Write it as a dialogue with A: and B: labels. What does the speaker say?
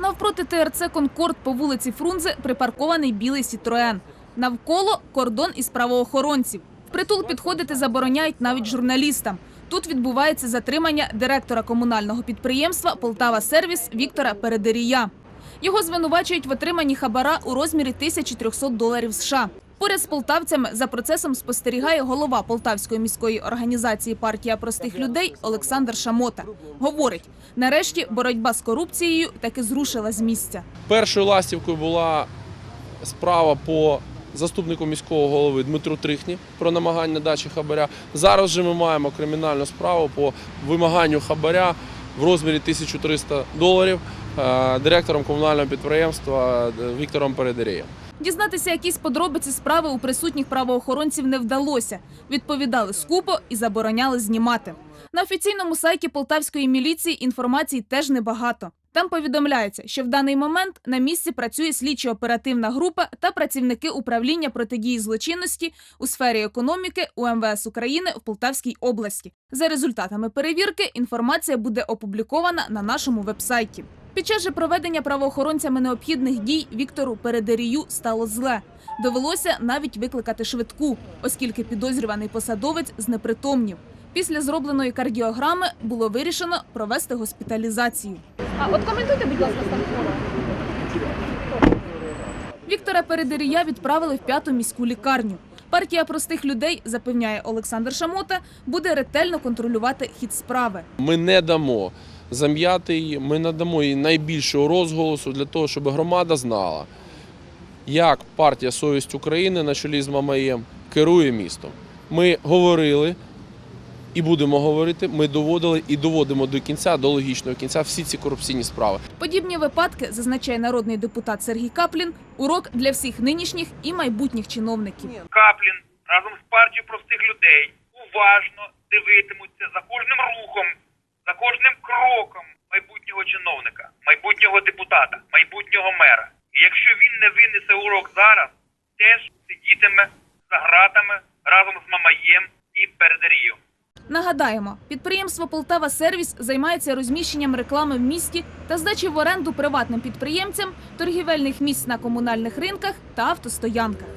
A: Навпроти ТРЦ Конкорд по вулиці Фрунзе припаркований білий Сітроен. Навколо кордон із правоохоронців. Впритул підходити забороняють навіть журналістам. Тут відбувається затримання директора комунального підприємства Полтава Сервіс Віктора Передерія. Його звинувачують в отриманні хабара у розмірі 1300 доларів США. Поряд з полтавцями за процесом спостерігає голова Полтавської міської організації партія простих людей Олександр Шамота. Говорить, нарешті боротьба з корупцією таки зрушила з місця.
B: Першою ластівкою була справа по заступнику міського голови Дмитру Трихні про намагання дачі хабаря. Зараз же ми маємо кримінальну справу по вимаганню хабаря в розмірі 1300 доларів е, директором комунального підприємства е, Віктором Передерієм.
A: Дізнатися якісь подробиці справи у присутніх правоохоронців не вдалося. Відповідали скупо і забороняли знімати. На офіційному сайті полтавської міліції інформації теж небагато. Там повідомляється, що в даний момент на місці працює слідчо-оперативна група та працівники управління протидії злочинності у сфері економіки УМВС України в Полтавській області. За результатами перевірки інформація буде опублікована на нашому вебсайті. Під час же проведення правоохоронцями необхідних дій Віктору Передерію стало зле. Довелося навіть викликати швидку, оскільки підозрюваний посадовець знепритомнів. Після зробленої кардіограми було вирішено провести госпіталізацію. А от коментуйте, будь ласка, стан Віктора Передерія відправили в п'яту міську лікарню. Партія простих людей, запевняє Олександр Шамота, буде ретельно контролювати хід справи.
B: Ми не дамо зам'яти її, ми надамо їй найбільшого розголосу для того, щоб громада знала, як партія Совість України на чолі з Мамаєм керує містом. Ми говорили і будемо говорити. Ми доводили і доводимо до кінця, до логічного кінця всі ці корупційні справи.
A: Подібні випадки, зазначає народний депутат Сергій Каплін, урок для всіх нинішніх і майбутніх чиновників.
C: Каплін разом з партією простих людей уважно дивитимуться за кожним рухом, кожним кроком майбутнього чиновника, майбутнього депутата, майбутнього мера. І якщо він не винесе урок зараз, теж сидітиме за гратами разом з Мамаєм і Передерієм.
A: Нагадаємо, підприємство Полтава Сервіс займається розміщенням реклами в місті та здачі в оренду приватним підприємцям торгівельних місць на комунальних ринках та автостоянках.